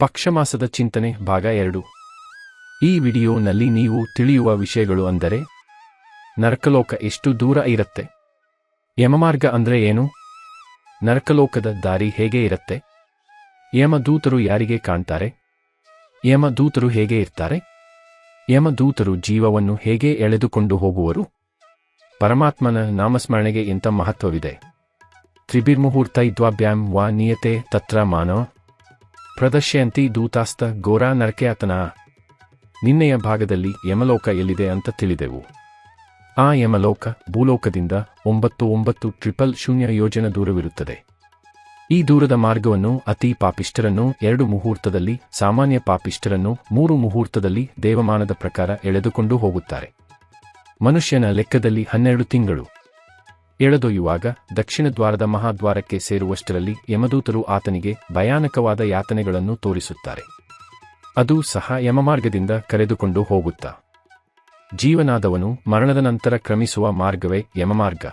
ಪಕ್ಷಮಾಸದ ಚಿಂತನೆ, ಭಾಗ ಎರಡು. ಈ ವಿಡಿಯೋನಲ್ಲಿ ನೀವು ತಿಳಿಯುವ ವಿಷಯಗಳು ಅಂದರೆ, ನರಕಲೋಕ ಎಷ್ಟು ದೂರ ಇರುತ್ತೆ? ಯಮಮಾರ್ಗ ಅಂದರೆ ಏನು? ನರಕಲೋಕದ ದಾರಿ ಹೇಗೆ ಇರುತ್ತೆ? ಯಮದೂತರು ಯಾರಿಗೆ ಕಾಣ್ತಾರೆ? ಯಮದೂತರು ಹೇಗೆ ಇರ್ತಾರೆ? ಯಮದೂತರು ಜೀವವನ್ನು ಹೇಗೆ ಎಳೆದುಕೊಂಡು ಹೋಗುವರು? ಪರಮಾತ್ಮನ ನಾಮಸ್ಮರಣೆಗೆ ಇಂಥ ಮಹತ್ವವಿದೆ? ತ್ರಿಭಿರ್ಮುಹೂರ್ತೈದ್ವಾಭ್ಯಾಂ ವಾ ನಿಯತೆ ತತ್ರ ಮಾನವ ಪ್ರದರ್ಶಯಂತಿ ದೂತಾಸ್ತ ಗೋರಾ ನರಕೆಯಾತನ. ನಿನ್ನೆಯ ಭಾಗದಲ್ಲಿ ಯಮಲೋಕ ಎಲ್ಲಿದೆ ಅಂತ ತಿಳಿದೆವು. ಆ ಯಮಲೋಕ ಭೂಲೋಕದಿಂದ ಒಂಬತ್ತು ಒಂಬತ್ತು ಟ್ರಿಪಲ್ ಶೂನ್ಯ ಯೋಜನ ದೂರವಿರುತ್ತದೆ. ಈ ದೂರದ ಮಾರ್ಗವನ್ನು ಅತಿ ಪಾಪಿಷ್ಠರನ್ನು ಎರಡು ಮುಹೂರ್ತದಲ್ಲಿ, ಸಾಮಾನ್ಯ ಪಾಪಿಷ್ಠರನ್ನು ಮೂರು ಮುಹೂರ್ತದಲ್ಲಿ ದೇವಮಾನದ ಪ್ರಕಾರ ಎಳೆದುಕೊಂಡು ಹೋಗುತ್ತಾರೆ. ಮನುಷ್ಯನ ಲೆಕ್ಕದಲ್ಲಿ ಹನ್ನೆರಡು ತಿಂಗಳು. ಎಳೆದೊಯ್ಯುವಾಗ ದಕ್ಷಿಣ ದ್ವಾರದ ಮಹಾದ್ವಾರಕ್ಕೆ ಸೇರುವಷ್ಟರಲ್ಲಿ ಯಮದೂತರು ಆತನಿಗೆ ಭಯಾನಕವಾದ ಯಾತನೆಗಳನ್ನು ತೋರಿಸುತ್ತಾರೆ. ಅದು ಸಹ ಯಮಮಾರ್ಗದಿಂದ ಕರೆದುಕೊಂಡು ಹೋಗುತ್ತಾ. ಜೀವನಾದವನು ಮರಣದ ನಂತರ ಕ್ರಮಿಸುವ ಮಾರ್ಗವೇ ಯಮಮಾರ್ಗ.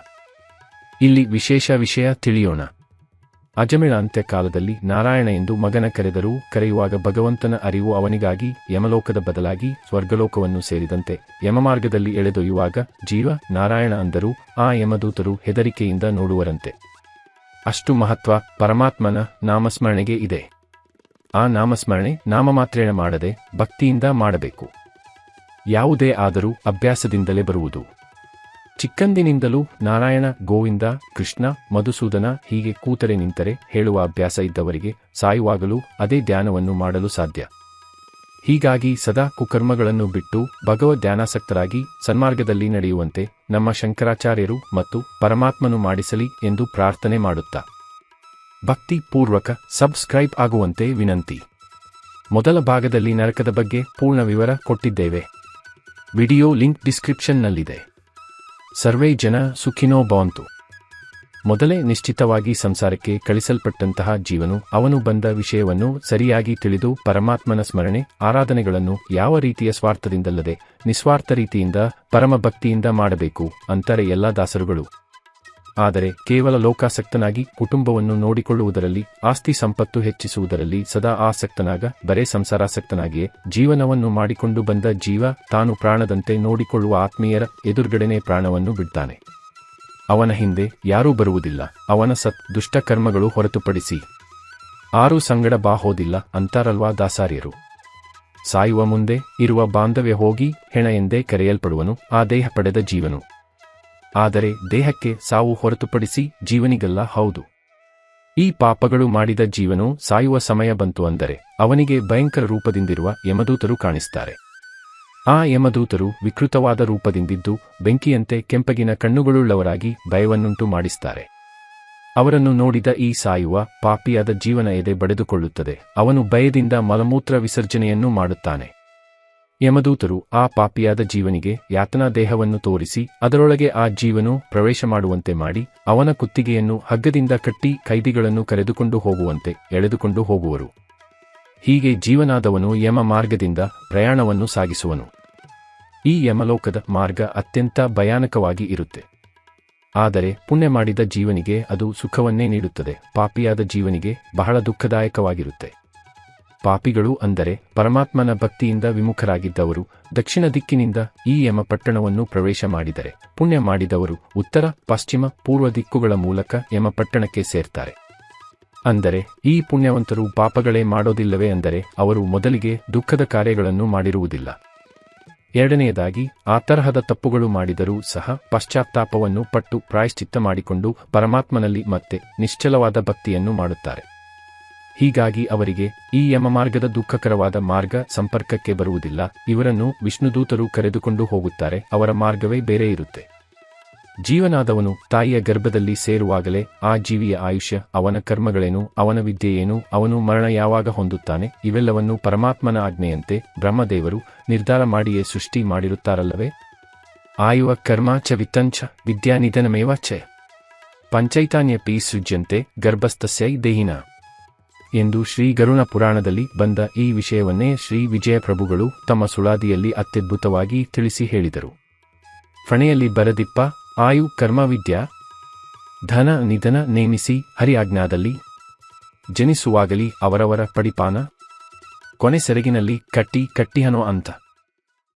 ಇಲ್ಲಿ ವಿಶೇಷ ವಿಷಯ ತಿಳಿಯೋಣ. ಅಜಮಿಳ ಅಂತ್ಯಕಾಲದಲ್ಲಿ ನಾರಾಯಣ ಎಂದು ಮಗನ ಕರೆದರೂ ಕರೆಯುವಾಗ ಭಗವಂತನ ಅರಿವು ಅವನಿಗಾಗಿ ಯಮಲೋಕದ ಬದಲಾಗಿ ಸ್ವರ್ಗಲೋಕವನ್ನು ಸೇರಿದಂತೆ ಯಮಮಾರ್ಗದಲ್ಲಿ ಎಳೆದೊಯ್ಯುವಾಗ ಜೀವ ನಾರಾಯಣ ಅಂದರೂ ಆ ಯಮದೂತರು ಹೆದರಿಕೆಯಿಂದ ನೋಡುವರಂತೆ. ಅಷ್ಟು ಮಹತ್ವ ಪರಮಾತ್ಮನ ನಾಮಸ್ಮರಣೆಗೆ ಇದೆ. ಆ ನಾಮಸ್ಮರಣೆ ನಾಮಮಾತ್ರೇಣ ಮಾಡದೆ ಭಕ್ತಿಯಿಂದ ಮಾಡಬೇಕು. ಯಾವುದೇ ಆದರೂ ಅಭ್ಯಾಸದಿಂದಲೇ ಬರುವುದು. ಚಿಕ್ಕಂದಿನಿಂದಲೂ ನಾರಾಯಣ, ಗೋವಿಂದ, ಕೃಷ್ಣ, ಮಧುಸೂದನ ಹೀಗೆ ಕೂತರೆ ನಿಂತರೆ ಹೇಳುವ ಅಭ್ಯಾಸ ಇದ್ದವರಿಗೆ ಸಾಯುವಾಗಲೂ ಅದೇ ಧ್ಯಾನವನ್ನು ಮಾಡಲು ಸಾಧ್ಯ. ಹೀಗಾಗಿ ಸದಾ ಕುಕರ್ಮಗಳನ್ನು ಬಿಟ್ಟು ಭಗವ ಧ್ಯಾನಾಸಕ್ತರಾಗಿ ಸನ್ಮಾರ್ಗದಲ್ಲಿ ನಡೆಯುವಂತೆ ನಮ್ಮ ಶಂಕರಾಚಾರ್ಯರು ಮತ್ತು ಪರಮಾತ್ಮನು ಮಾಡಿಸಲಿ ಎಂದು ಪ್ರಾರ್ಥನೆ ಮಾಡುತ್ತಾ. ಭಕ್ತಿ ಪೂರ್ವಕ ಸಬ್ಸ್ಕ್ರೈಬ್ ಆಗುವಂತೆ ವಿನಂತಿ. ಮೊದಲ ಭಾಗದಲ್ಲಿ ನರಕದ ಬಗ್ಗೆ ಪೂರ್ಣ ವಿವರ ಕೊಟ್ಟಿದ್ದೇವೆ. Video link ಡಿಸ್ಕ್ರಿಪ್ಷನ್ನಲ್ಲಿದೆ. ಸರ್ವೇ ಜನ ಸುಖಿನೋ ಬಾಂತು ಮೊದಲೇ ನಿಶ್ಚಿತವಾಗಿ ಸಂಸಾರಕ್ಕೆ ಕಳಿಸಲ್ಪಟ್ಟಂತಹ ಜೀವನು ಅವನು ಬಂದ ವಿಷಯವನ್ನು ಸರಿಯಾಗಿ ತಿಳಿದು ಪರಮಾತ್ಮನ ಸ್ಮರಣೆ, ಆರಾಧನೆಗಳನ್ನು ಯಾವ ರೀತಿಯ ಸ್ವಾರ್ಥದಿಂದಲ್ಲದೆ ನಿಸ್ವಾರ್ಥ ರೀತಿಯಿಂದ, ಪರಮಭಕ್ತಿಯಿಂದ ಮಾಡಬೇಕು ಅಂತಾರೆ ಎಲ್ಲ ದಾಸರುಗಳು. ಆದರೆ ಕೇವಲ ಲೋಕಾಸಕ್ತನಾಗಿ ಕುಟುಂಬವನ್ನು ನೋಡಿಕೊಳ್ಳುವುದರಲ್ಲಿ, ಆಸ್ತಿ ಸಂಪತ್ತು ಹೆಚ್ಚಿಸುವುದರಲ್ಲಿ ಸದಾ ಆಸಕ್ತನಾಗ, ಬರೇ ಸಂಸಾರಾಸಕ್ತನಾಗಿಯೇ ಜೀವನವನ್ನು ಮಾಡಿಕೊಂಡು ಬಂದ ಜೀವ ತಾನು ಪ್ರಾಣದಂತೆ ನೋಡಿಕೊಳ್ಳುವ ಆತ್ಮೀಯರ ಎದುರುಗಡೆನೆ ಪ್ರಾಣವನ್ನು ಬಿಡ್ತಾನೆ. ಅವನ ಹಿಂದೆ ಯಾರೂ ಬರುವುದಿಲ್ಲ, ಅವನ ಸತ್ ದುಷ್ಟಕರ್ಮಗಳು ಹೊರತುಪಡಿಸಿ. ಆರು ಸಂಗಡ ಬಾಹೋದಿಲ್ಲ ಅಂತಾರಲ್ವಾ ದಾಸಾರ್ಯರು. ಸಾಯುವ ಮುಂದೆ ಇರುವ ಬಾಂಧವ್ಯ ಹೋಗಿ ಹೆಣ ಎಂದೇ ಕರೆಯಲ್ಪಡುವನು, ಆ ದೇಹ ಪಡೆದ ಜೀವನು. ಆದರೆ ದೇಹಕ್ಕೆ ಸಾವು ಹೊರತುಪಡಿಸಿ ಜೀವನಿಗಲ್ಲ ಹೌದು. ಈ ಪಾಪಗಳು ಮಾಡಿದ ಜೀವನು ಸಾಯುವ ಸಮಯ ಬಂತು ಅಂದರೆ ಅವನಿಗೆ ಭಯಂಕರ ರೂಪದಿಂದಿರುವ ಯಮದೂತರು ಕಾಣಿಸ್ತಾರೆ. ಆ ಯಮದೂತರು ವಿಕೃತವಾದ ರೂಪದಿಂದಿದ್ದು ಬೆಂಕಿಯಂತೆ ಕೆಂಪಗಿನ ಕಣ್ಣುಗಳುಳ್ಳವರಾಗಿ ಭಯವನ್ನುಂಟು ಮಾಡಿಸ್ತಾರೆ. ಅವರನ್ನು ನೋಡಿದ ಈ ಸಾಯುವ ಪಾಪಿಯಾದ ಜೀವನ ಎದೆ ಬಡೆದುಕೊಳ್ಳುತ್ತದೆ. ಅವನು ಭಯದಿಂದ ಮಲಮೂತ್ರ ವಿಸರ್ಜನೆಯನ್ನು ಮಾಡುತ್ತಾನೆ. ಯಮದೂತರು ಆ ಪಾಪಿಯಾದ ಜೀವನಿಗೆ ಯಾತನಾ ದೇಹವನ್ನು ತೋರಿಸಿ, ಅದರೊಳಗೆ ಆ ಜೀವನು ಪ್ರವೇಶ ಮಾಡುವಂತೆ ಮಾಡಿ, ಅವನ ಕುತ್ತಿಗೆಯನ್ನು ಹಗ್ಗದಿಂದ ಕಟ್ಟಿ ಕೈದಿಗಳನ್ನು ಕರೆದುಕೊಂಡು ಹೋಗುವಂತೆ ಎಳೆದುಕೊಂಡು ಹೋಗುವರು. ಹೀಗೆ ಜೀವನಾದವನು ಯಮ ಮಾರ್ಗದಿಂದ ಪ್ರಯಾಣವನ್ನು ಸಾಗಿಸುವನು. ಈ ಯಮಲೋಕದ ಮಾರ್ಗ ಅತ್ಯಂತ ಭಯಾನಕವಾಗಿ ಇರುತ್ತೆ. ಆದರೆ ಪುಣ್ಯ ಮಾಡಿದ ಜೀವನಿಗೆ ಅದು ಸುಖವನ್ನೇ ನೀಡುತ್ತದೆ, ಪಾಪಿಯಾದ ಜೀವನಿಗೆ ಬಹಳ ದುಃಖದಾಯಕವಾಗಿರುತ್ತೆ. ಪಾಪಿಗಳು ಅಂದರೆ ಪರಮಾತ್ಮನ ಭಕ್ತಿಯಿಂದ ವಿಮುಖರಾಗಿದ್ದವರು, ದಕ್ಷಿಣ ದಿಕ್ಕಿನಿಂದ ಈ ಯಮ ಪಟ್ಟಣವನ್ನು ಪ್ರವೇಶ ಮಾಡಿದರೆ, ಪುಣ್ಯ ಮಾಡಿದವರು ಉತ್ತರ, ಪಶ್ಚಿಮ, ಪೂರ್ವ ದಿಕ್ಕುಗಳ ಮೂಲಕ ಯಮ ಪಟ್ಟಣಕ್ಕೆ ಸೇರ್ತಾರೆ. ಅಂದರೆ, ಈ ಪುಣ್ಯವಂತರು ಪಾಪಗಳೇ ಮಾಡೋದಿಲ್ಲವೇ ಅಂದರೆ ಅವರು ಮೊದಲಿಗೆ ದುಃಖದ ಕಾರ್ಯಗಳನ್ನು ಮಾಡಿರುವುದಿಲ್ಲ. ಎರಡನೆಯದಾಗಿ, ಆ ತರಹದ ತಪ್ಪುಗಳು ಮಾಡಿದರೂ ಸಹ ಪಶ್ಚಾತ್ತಾಪವನ್ನು ಪಟ್ಟು ಪ್ರಾಯಶ್ಚಿತ್ತ ಮಾಡಿಕೊಂಡು ಪರಮಾತ್ಮನಲ್ಲಿ ಮತ್ತೆ ನಿಶ್ಚಲವಾದ ಭಕ್ತಿಯನ್ನು ಮಾಡುತ್ತಾರೆ. ಹೀಗಾಗಿ ಅವರಿಗೆ ಈ ಯಮಮಾರ್ಗದ ದುಃಖಕರವಾದ ಮಾರ್ಗ ಸಂಪರ್ಕಕ್ಕೆ ಬರುವುದಿಲ್ಲ. ಇವರನ್ನು ವಿಷ್ಣುದೂತರು ಕರೆದುಕೊಂಡು ಹೋಗುತ್ತಾರೆ. ಅವರ ಮಾರ್ಗವೇ ಬೇರೆ ಇರುತ್ತೆ. ಜೀವನಾದವನು ತಾಯಿಯ ಗರ್ಭದಲ್ಲಿ ಸೇರುವಾಗಲೇ ಆ ಜೀವಿಯ ಆಯುಷ್ಯ, ಅವನ ಕರ್ಮಗಳೇನು, ಅವನ ವಿದ್ಯೆಯೇನು, ಅವನು ಮರಣ ಯಾವಾಗ ಹೊಂದುತ್ತಾನೆ, ಇವೆಲ್ಲವನ್ನು ಪರಮಾತ್ಮನ ಆಜ್ಞೆಯಂತೆ ಬ್ರಹ್ಮದೇವರು ನಿರ್ಧಾರ ಮಾಡಿಯೇ ಸೃಷ್ಟಿ ಮಾಡಿರುತ್ತಾರಲ್ಲವೇ? ಆಯುವ ಕರ್ಮಾಚ ವಿತ್ತಂಚ ವಿದ್ಯಾನಿಧನಮೇವ ಚ. ಪಂಚೈತಾನ್ಯಪಿ ಸೃಜ್ಯಂತೆ ಗರ್ಭಸ್ಥಸ್ಯೈ ದೇಹಿನ. ಎಂದು ಶ್ರೀ ಗರುಣ ಪುರಾಣದಲ್ಲಿ ಬಂದ ಈ ವಿಷಯವನ್ನೇ ಶ್ರೀ ವಿಜಯಪ್ರಭುಗಳು ತಮ್ಮ ಸುಳಾದಿಯಲ್ಲಿ ಅತ್ಯದ್ಭುತವಾಗಿ ತಿಳಿಸಿ ಹೇಳಿದರು. ಫಣೆಯಲ್ಲಿ ಬರದಿಪ್ಪ, ಆಯು ಕರ್ಮವಿದ್ಯಾ, ಧನ ನಿಧನ ನೇಮಿಸಿ ಹರಿಯಾಜ್ಞಾದಲ್ಲಿ, ಜನಿಸುವಾಗಲಿ ಅವರವರ ಪಡಿಪಾನ, ಕೊನೆ ಸೆರಗಿನಲ್ಲಿ ಕಟ್ಟಿ ಕಟ್ಟಿಹನೋ ಅಂತ.